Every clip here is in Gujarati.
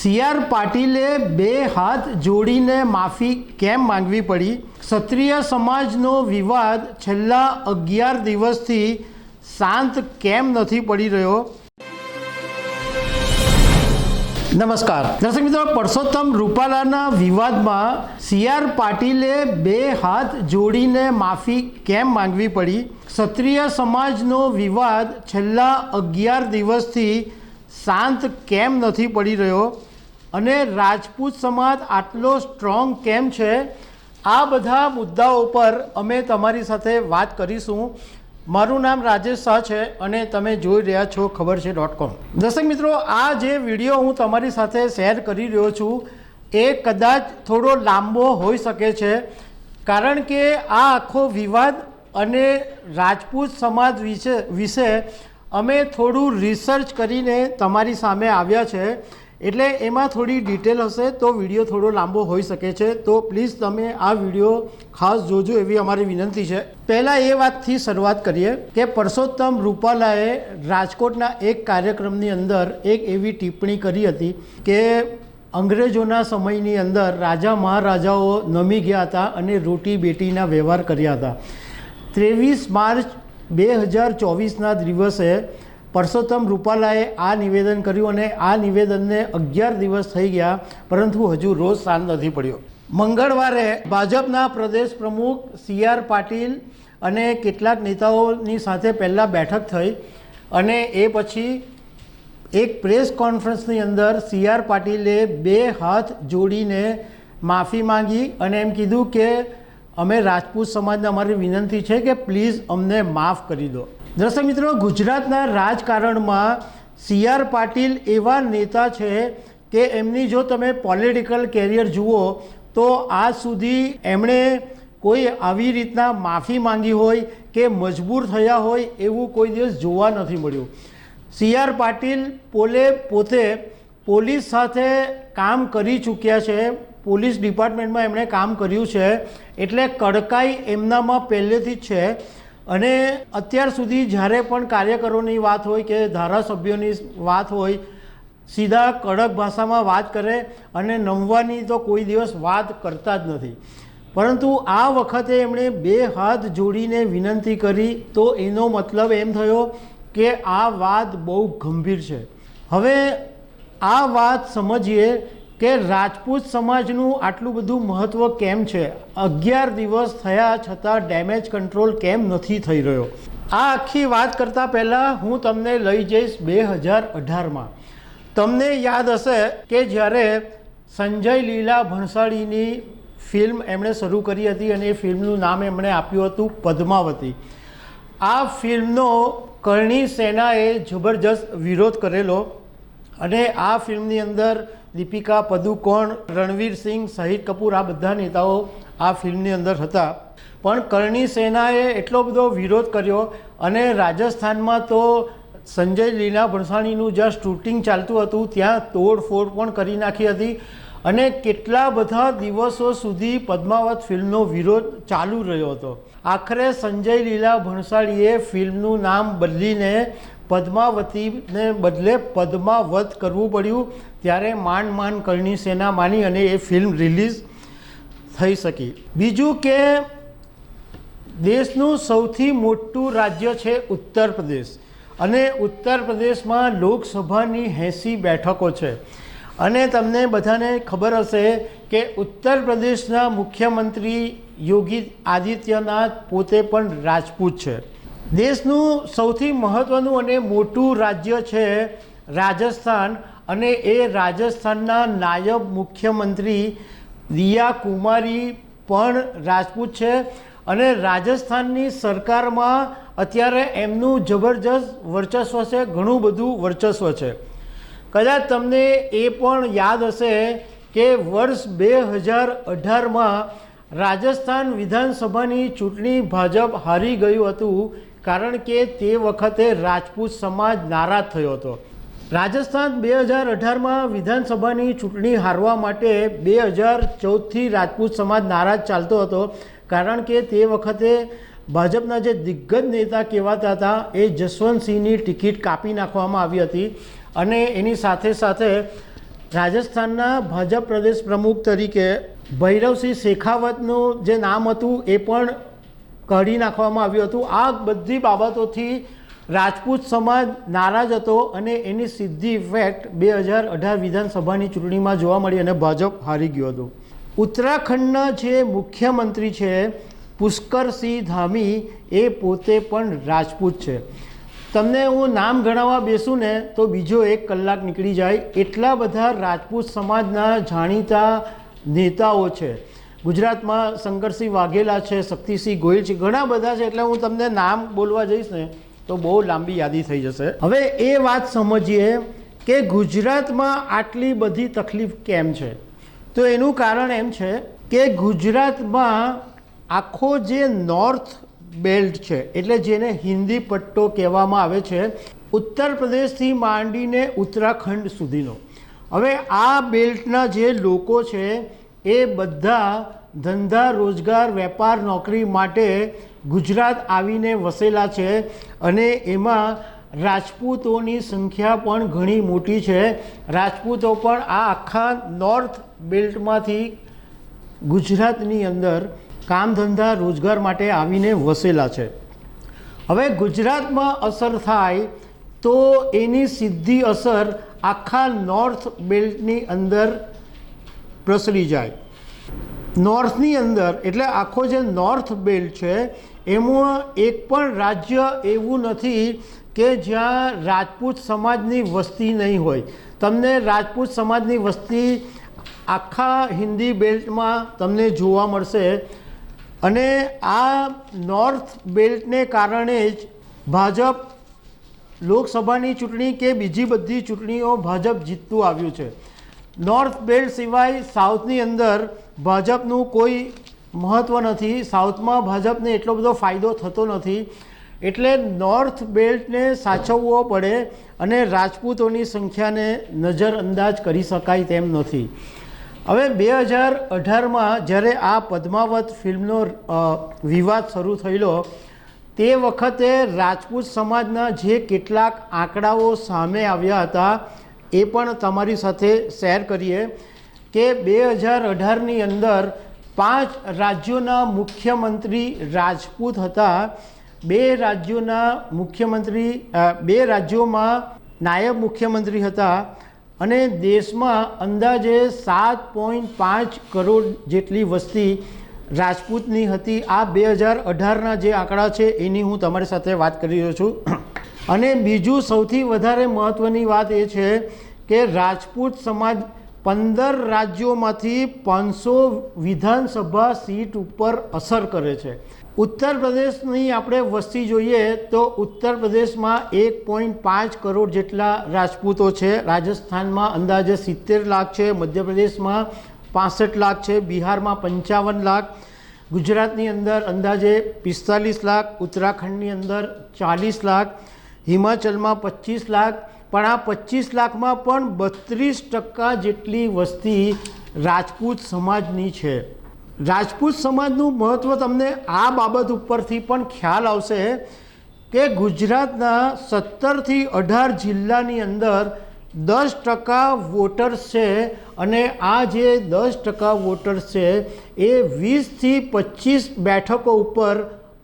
સી આર પાટીલે બે હાથ જોડીને માફી કેમ માંગવી પડી? ક્ષત્રિય સમાજનો વિવાદ છેલ્લા અગિયાર દિવસથી શાંત કેમ નથી પડી રહ્યો? નમસ્કાર. દર્શક મિત્રો, પરસોત્તમ રૂપાલાના વિવાદમાં સી આર પાટીલે બે હાથ જોડીને માફી કેમ માંગવી પડી? ક્ષત્રિય સમાજનો વિવાદ છેલ્લા અગિયાર દિવસથી શાંત કેમ નથી પડી રહ્યો? અને રાજપૂત સમાજ આટલો સ્ટ્રોંગ કેમ છે? આ બધા મુદ્દાઓ પર અમે તમારી સાથે વાત કરીશું. મારું નામ રાજેશ શાહ છે અને તમે જોઈ રહ્યા છો ખબર છે ડોટ કોમ દર્શક મિત્રો, આ જે વીડિયો હું તમારી સાથે શેર કરી રહ્યો છું, એ કદાચ થોડો લાંબો હોઈ શકે છે, કારણ કે આ આખો વિવાદ અને રાજપૂત સમાજ વિશે વિશે અમે થોડું રિસર્ચ કરીને તમારી સામે આવ્યા છે. એટલે એમાં થોડી ડિટેલ હશે તો વીડિયો થોડો લાંબો હોઈ શકે છે. તો પ્લીઝ તમે આ વીડિયો ખાસ જોજો એવી અમારી વિનંતી છે. પહેલાં એ વાતથી શરૂઆત કરીએ કે પરસોત્તમ રૂપાલાએ રાજકોટના એક કાર્યક્રમની અંદર એક એવી ટિપ્પણી કરી હતી કે અંગ્રેજોના સમયની અંદર રાજા મહારાજાઓ નમી ગયા હતા અને રોટી બેટીના વ્યવહાર કર્યા હતા. ત્રેવીસ માર્ચ બે હજાર ચોવીસના દિવસે પરસોત્તમ રૂપાલાએ આ નિવેદન કર્યું અને આ નિવેદનને અગિયાર દિવસ થઈ ગયા, પરંતુ હજુ રોજ શાંત નથી પડ્યો. મંગળવારે ભાજપના પ્રદેશ પ્રમુખ સી આર પાટીલ અને કેટલાક નેતાઓની સાથે પહેલાં બેઠક થઈ અને એ પછી એક પ્રેસ કોન્ફરન્સની અંદર સી આર પાટીલે બે હાથ જોડીને માફી માંગી અને એમ કીધું કે અમે રાજપૂત સમાજને અમારી વિનંતી છે કે પ્લીઝ અમને માફ કરી દો. દર્શક મિત્રો, ગુજરાતના રાજકારણમાં સી આર પાટીલ એવા નેતા છે કે એમની જો તમે પોલિટિકલ કેરિયર જુઓ, તો આજ સુધી એમણે કોઈ આવી રીતના માફી માંગી હોય કે મજબૂર થયા હોય એવું કોઈ દિવસ જોવા નથી મળ્યું. સી આર પાટીલ પોલે પોતે પોલીસ સાથે કામ કરી ચૂક્યા છે, પોલીસ ડિપાર્ટમેન્ટમાં એમણે કામ કર્યું છે, એટલે કડકાઈ એમનામાં પહેલેથી જ છે. અને અત્યાર સુધી જ્યારે પણ કાર્યકરોની વાત હોય કે ધારાસભ્યોની વાત હોય, સીધા કડક ભાષામાં વાત કરે અને નમવાની તો કોઈ દિવસ વાત કરતા જ નથી. પરંતુ આ વખતે એમણે બે હાથ જોડીને વિનંતી કરી તો એનો મતલબ એમ થયો કે આ વાત બહુ ગંભીર છે. હવે આ વાત સમજીએ કે રાજપૂત સમાજનું આટલું બધું મહત્ત્વ કેમ છે? અગિયાર દિવસ થયા છતાં ડેમેજ કંટ્રોલ કેમ નથી થઈ રહ્યો? આ આખી વાત કરતાં પહેલાં હું તમને લઈ જઈશ બે હજાર અઢારમાં. તમને યાદ હશે કે જ્યારે સંજય લીલા ભણસાળીની ફિલ્મ એમણે શરૂ કરી હતી અને એ ફિલ્મનું નામ એમણે આપ્યું હતું પદ્માવતી. આ ફિલ્મનો કરણી સેનાએ જબરજસ્ત વિરોધ કરેલો અને આ ફિલ્મની અંદર દીપિકા, પદુકોણ, રણવીર સિંહ, શહીદ કપૂર આ બધા નેતાઓ આ ફિલ્મની અંદર હતા. પણ કરણી સેનાએ એટલો બધો વિરોધ કર્યો અને રાજસ્થાનમાં તો સંજય લીલા ભણસાણીનું જ્યાં શૂટિંગ ચાલતું હતું, ત્યાં તોડફોડ પણ કરી નાખી હતી અને કેટલા બધા દિવસો સુધી પદ્માવત ફિલ્મનો વિરોધ ચાલુ રહ્યો હતો. આખરે સંજય લીલા ભણસાળીએ ફિલ્મનું નામ બદલીને પદ્માવતીને બદલે પદ્માવત કરવું પડ્યું. ત્યારે માંડ માંડ કરણી સેના માની અને એ ફિલ્મ રિલીઝ થઈ શકી. બીજું કે દેશનું સૌથી મોટું રાજ્ય છે ઉત્તર પ્રદેશ. અને ઉત્તર પ્રદેશમાં લોકસભાની એંસી બેઠકો છે. અને તમને બધાને ખબર હશે કે ઉત્તર પ્રદેશના મુખ્યમંત્રી યોગી આદિત્યનાથ પોતે પણ રાજપૂત છે. દેશનું સૌથી મહત્ત્વનું અને મોટું રાજ્ય છે રાજસ્થાન. અને એ રાજસ્થાનના નાયબ મુખ્યમંત્રી દિયા કુમારી પણ રાજપૂત છે. અને રાજસ્થાનની સરકારમાં અત્યારે એમનું જબરજસ્ત વર્ચસ્વ છે, ઘણું બધું વર્ચસ્વ છે. કદાચ તમને એ પણ યાદ હશે કે વર્ષ બે હજાર અઢારમાં રાજસ્થાન વિધાનસભાની ચૂંટણી ભાજપ હારી ગયું હતું, કારણ કે તે વખતે રાજપૂત સમાજ નારાજ થયો હતો. રાજસ્થાન બે હજાર અઢારમાં વિધાનસભાની ચૂંટણી હારવા માટે બે હજાર ચૌદથી રાજપૂત સમાજ નારાજ ચાલતો હતો, કારણ કે તે વખતે ભાજપના જે દિગ્ગજ નેતા કહેવાતા હતા, એ જસવંતસિંહની ટિકિટ કાપી નાખવામાં આવી હતી અને એની સાથે સાથે રાજસ્થાનના ભાજપ પ્રદેશ પ્રમુખ તરીકે ભૈરવસિંહ શેખાવતનું જે નામ હતું, એ પણ કાઢી નાખવામાં આવ્યું હતું. આ બધી બાબતોથી રાજપૂત સમાજ નારાજ હતો અને એની સીધી ઇફેક્ટ બે હજાર અઢાર વિધાનસભાની ચૂંટણીમાં જોવા મળી અને ભાજપ હારી ગયો હતો. ઉત્તરાખંડના જે મુખ્યમંત્રી છે પુષ્કરસિંહ ધામી, એ પોતે પણ રાજપૂત છે. તમને હું નામ ગણાવવા બેસું ને, તો બીજો એક કલાક નીકળી જાય. એટલા બધા રાજપૂત સમાજના જાણીતા નેતાઓ છે. ગુજરાતમાં શંકરસિંહ વાઘેલા છે, શક્તિસિંહ ગોહિલ છે, ઘણા બધા છે, એટલે હું તમને નામ બોલવા જઈશ ને તો બહુ લાંબી યાદી થઈ જશે. હવે એ વાત સમજીએ કે ગુજરાતમાં આટલી બધી તકલીફ કેમ છે? તો એનું કારણ એમ છે કે ગુજરાતમાં આખો જે નોર્થ બેલ્ટ છે, એટલે જેને હિન્દી પટ્ટો કહેવામાં આવે છે, ઉત્તર પ્રદેશથી માંડીને ઉત્તરાખંડ સુધીનો. હવે આ બેલ્ટના જે લોકો છે, એ બધા ધંધા રોજગાર વેપાર નોકરી માટે ગુજરાત આવીને વસેલા છે અને એમાં રાજપૂતોની સંખ્યા પણ ઘણી મોટી છે. રાજપૂતો પણ આ આખા નોર્થ બેલ્ટમાંથી ગુજરાતની અંદર કામ ધંધા રોજગાર માટે આવીને વસેલા છે. હવે ગુજરાતમાં અસર થાય તો એની સીધી અસર આખા નોર્થ બેલ્ટની અંદર પ્રસરી જાય. નોર્થની અંદર, એટલે આખો જે નોર્થ બેલ્ટ છે એમાં એક પણ રાજ્ય એવું નથી કે જ્યાં રાજપૂત સમાજની વસ્તી નહીં હોય. તમને રાજપૂત સમાજની વસ્તી આખા હિન્દી બેલ્ટમાં તમને જોવા મળશે. અને આ નોર્થ બેલ્ટને કારણે જ ભાજપ લોકસભાની ચૂંટણી કે બીજી બધી ચૂંટણીઓ ભાજપ જીતતું આવ્યું છે. નોર્થ બેલ્ટ સિવાય સાઉથની અંદર ભાજપનું કોઈ મહત્ત્વ નથી. સાઉથમાં ભાજપને એટલો બધો ફાયદો થતો નથી. એટલે નોર્થ બેલ્ટને સાચવવો પડે અને રાજપૂતોની સંખ્યાને નજરઅંદાજ કરી શકાય તેમ નથી. હવે બે હજાર અઢારમાં જ્યારે આ પદ્માવત ફિલ્મનો વિવાદ શરૂ થયેલો, તે વખતે રાજપૂત સમાજના જે કેટલાક આંકડાઓ સામે આવ્યા હતા, એ પણ તમારી સાથે શેર કરીએ કે બે હજાર અઢારની અંદર પાંચ રાજ્યોના મુખ્યમંત્રી રાજપૂત હતા. બે રાજ્યોના મુખ્યમંત્રી બે રાજ્યોમાં નાયબ મુખ્યમંત્રી હતા અને દેશમાં અંદાજે સાત પોઈન્ટ પાંચ કરોડ જેટલી વસ્તી રાજપૂતની હતી. આ બે હજાર અઢારના જે આંકડા છે એની હું તમારી સાથે વાત કરી રહ્યો છું. અને બીજું સૌથી વધારે મહત્ત્વની વાત એ છે કે રાજપૂત સમાજ પંદર રાજ્યોમાંથી પાંચસો વિધાનસભા સીટ ઉપર અસર કરે છે. ઉત્તર પ્રદેશની આપણે વસ્તી જોઈએ તો ઉત્તર પ્રદેશમાં એક પોઈન્ટ પાંચ કરોડ જેટલા રાજપૂતો છે. રાજસ્થાનમાં અંદાજે સિત્તેર લાખ છે, મધ્યપ્રદેશમાં પાસઠ લાખ છે, બિહારમાં પંચાવન લાખ, ગુજરાતની અંદર અંદાજે પિસ્તાલીસ લાખ, ઉત્તરાખંડની અંદર ચાલીસ લાખ, હિમાચલમાં પચીસ લાખ પણ આ પચીસ લાખમાં પણ બત્રીસ ટકા જેટલી વસ્તી રાજપૂત સમાજની છે. રાજપૂત સમાજનું મહત્ત્વ તમને આ બાબત ઉપરથી પણ ખ્યાલ આવશે કે ગુજરાતના સત્તરથી અઢાર જિલ્લાની અંદર દસ ટકા વોટર્સ છે અને આ જે દસ ટકા વોટર્સ છે એ વીસથી પચીસ બેઠકો ઉપર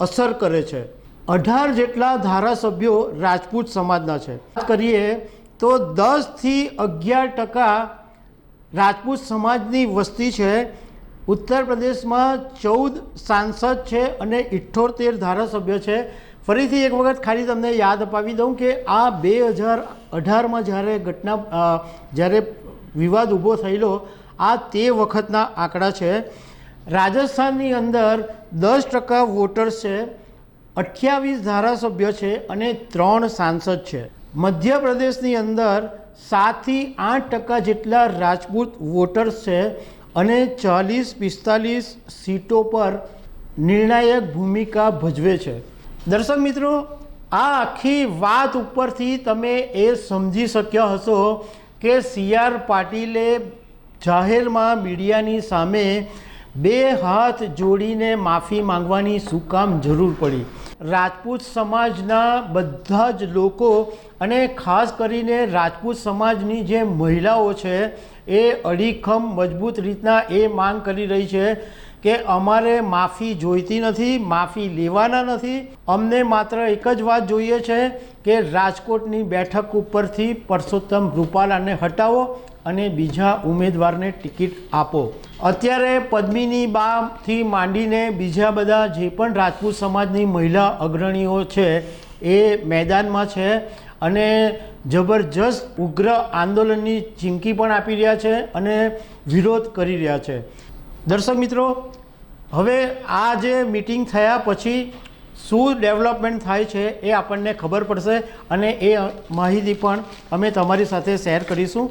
અસર કરે છે. અઢાર જેટલા ધારાસભ્યો રાજપૂત સમાજના છે. કરીએ તો દસથી અગિયાર ટકા રાજપૂત સમાજની વસ્તી છે. ઉત્તર પ્રદેશમાં ચૌદ સાંસદ છે અને ઇઠ્ઠોતેર ધારાસભ્ય છે. ફરીથી એક વખત ખાલી તમને યાદ અપાવી દઉં કે આ બે હજાર અઢારમાં જ્યારે ઘટના જ્યારે વિવાદ ઊભો થયેલો, આ તે વખતના આંકડા છે. રાજસ્થાનની અંદર દસ ટકા વોટર્સ છે. અઠ્યાવીસ ધારાસભ્ય છે અને ત્રણ સાંસદ છે. મધ્યપ્રદેશની અંદર સાતથી આઠ ટકા જેટલા રાજપૂત વોટર્સ છે અને ચાલીસ પિસ્તાલીસ સીટો પર નિર્ણાયક ભૂમિકા ભજવે છે. દર્શક મિત્રો, આ આખી વાત ઉપરથી તમે એ સમજી શક્યા હશો કે સી આર પાટીલે જાહેરમાં મીડિયાની સામે બે હાથ જોડીને માફી માંગવાની શું કામ જરૂર પડી? રાજપૂત સમાજના બધા જ લોકો અને ખાસ કરીને રાજપૂત સમાજની જે મહિલાઓ છે, એ અડીખમ મજબૂત રીતના એ માંગ કરી રહી છે કે અમારે માફી જોઈતી નથી, માફી લેવાના નથી. અમને માત્ર એક જ વાત જોઈએ છે કે રાજકોટની બેઠક ઉપરથી પરસોત્તમ રૂપાલાને હટાવો અને બીજા ઉમેદવારને ટિકિટ આપો. અત્યારે પદ્મિની બાથી માંડીને બીજા બધા જે પણ રાજપૂત સમાજની મહિલા અગ્રણીઓ છે, એ મેદાનમાં છે અને જબરજસ્ત ઉગ્ર આંદોલનની ચીમકી પણ આપી રહ્યા છે અને વિરોધ કરી રહ્યા છે. દર્શક મિત્રો, હવે આ જે મિટિંગ થયા પછી શું ડેવલપમેન્ટ થાય છે એ આપણને ખબર પડશે અને એ માહિતી પણ અમે તમારી સાથે શેર કરીશું.